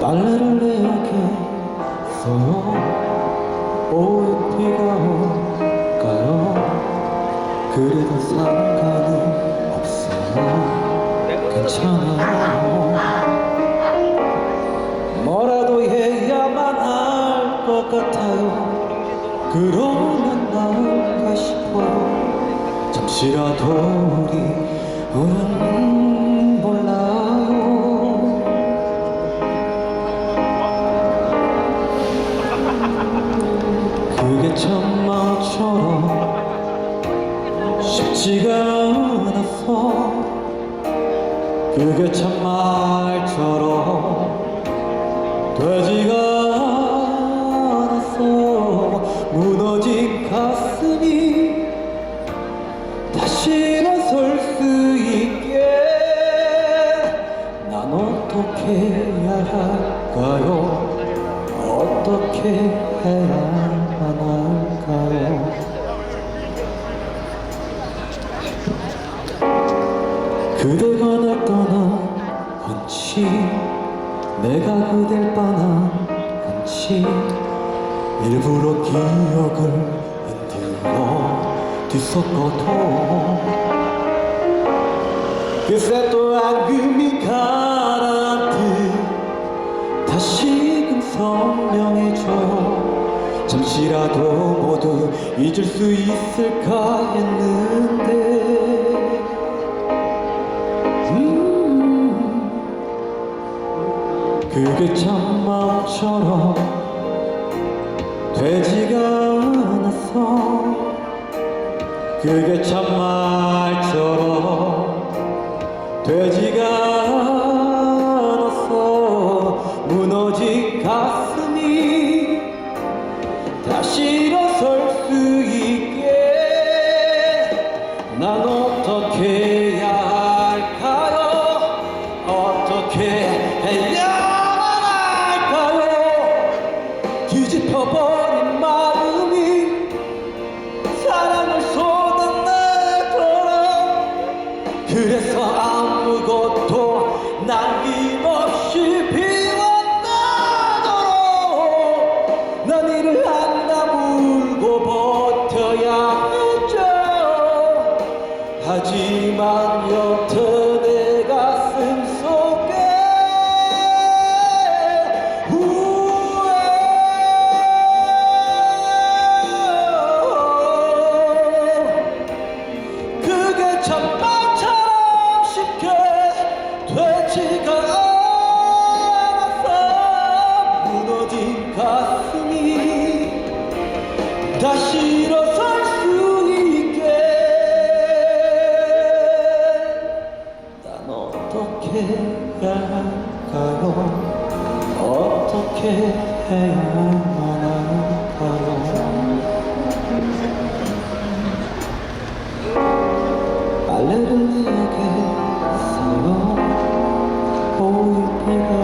빨래를 내야겠어요. 오늘 비가 올까요? 그래도 상관은 없어요. 괜찮아요. 뭐라도 해야만 할 것 같아요. 그러면 나을까 싶어요. 잠시라도 우리 음 참 마음처럼 쉽지가 않았어 그게 참 말처럼 되지가 않았어 무너진 가슴이 다시 일어설 수 있게 난 어떻게 해야 할까요? 어떻게 해야만 할까요 그대가 날 떠난 건지 내가 그댈 건지 일부러 기억을 흔들어 뒤섞어도 그새 또 앙금이 가라앉듯 다시금 선명해져요 잠시라도 모두 잊을 수 있을까 했는데. 음, 그게 참 마음처럼 되지가 않았어 그게 참 말처럼 되지가 않았어 하지만 여태 내 가슴 속에 그게 첫방처럼 쉽게 되지가 않았어. 무너진 가슴이 다시 일어 어떻게 할까요? 어떻게 해야만 할까요? 빨래를 내게 써요 보일 비가